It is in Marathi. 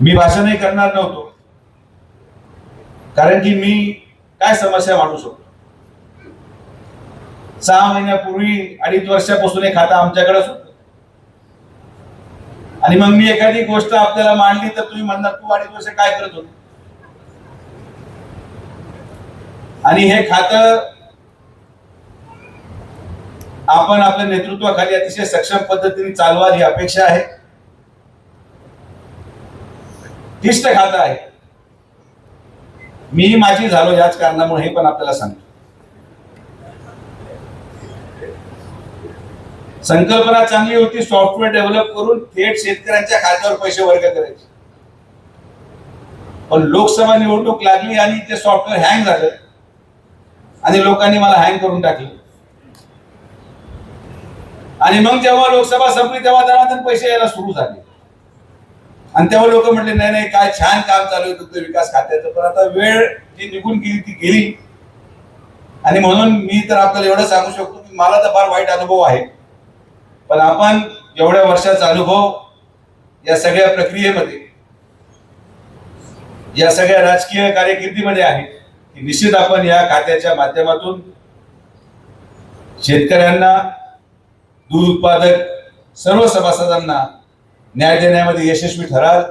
मी भाषणही करणार नव्हतो. कारण की मी काय समस्या मांडू शकतो? सहा महिन्यापूर्वी अडीच वर्षापासून हे खातं आमच्याकडेच होत. आणि मग मी एखादी गोष्ट आपल्याला मांडली तर तुम्ही म्हणणार तू अडीच वर्ष काय करत होते? आणि हे खातं आपण आपल्या नेतृत्वाखाली अतिशय सक्षम पद्धतीने चालवाल ही अपेक्षा आहे. क्लिष्ट खात आहे. मी माझी झालो याच कारणामुळे हे पण आपल्याला सांगतो. संकल्पना चांगली होती सॉफ्टवेअर डेव्हलप करून थेट शेतकऱ्यांच्या खात्यावर पैसे वर्ग करायचे. पण लोकसभा निवडणूक लागली आणि ते सॉफ्टवेअर हँग झालं. आणि लोकांनी मला हँग करून टाकलं. आणि मग जेव्हा लोकसभा संपली तेव्हा त्यांना पैसे यायला सुरू झाले. आणि तेव्हा लोक म्हटले नाही नाही काय छान काम चालू आहे तुमचं विकास खात्याचं. पण आता वेळ जी निघून गेली ती गेली. आणि म्हणून मी तर आपल्याला एवढं सांगू शकतो की मला तर फार वाईट अनुभव आहे. पण आपण एवढ्या वर्षाचा अनुभव या सगळ्या प्रक्रियेमध्ये या सगळ्या राजकीय कार्यकिर्दीमध्ये आहे की निश्चित आपण या खात्याच्या माध्यमातून शेतकऱ्यांना दूध उत्पादक सर्व सभासदांना न्याय देण्यामध्ये यशस्वी ठराल.